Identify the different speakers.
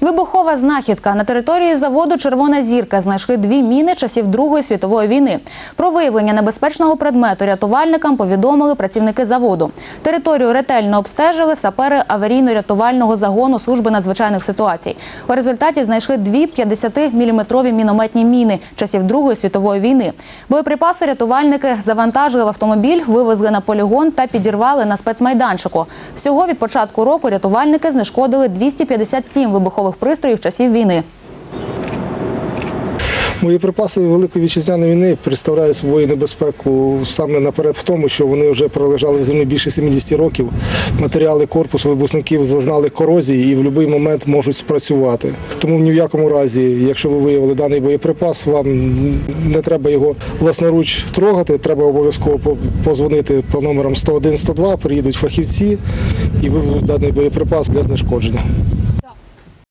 Speaker 1: Вибухова знахідка на території заводу Червона зірка знайшли дві міни часів Другої світової війни. Про виявлення небезпечного предмету рятувальникам повідомили працівники заводу. Територію ретельно обстежили сапери аварійно-рятувального загону служби надзвичайних ситуацій. У результаті знайшли дві 50-мм мінометні міни часів Другої світової війни. Боєприпаси рятувальники завантажили в автомобіль, вивезли на полігон та підірвали на спецмайданчику. Всього від початку року рятувальники знешкодили 257 вибухових пристроїв часів війни.
Speaker 2: Боєприпаси Великої вітчизняної війни представляють собою небезпеку саме наперед в тому, що вони вже пролежали в землі більше 70 років. Матеріали корпусу випускників зазнали корозії і в будь-який момент можуть спрацювати. Тому ні в якому разі, якщо ви виявили даний боєприпас, вам не треба його власноруч трогати. Треба обов'язково позвонити по номерам 101-102, приїдуть фахівці і виведуть даний боєприпас для знешкодження.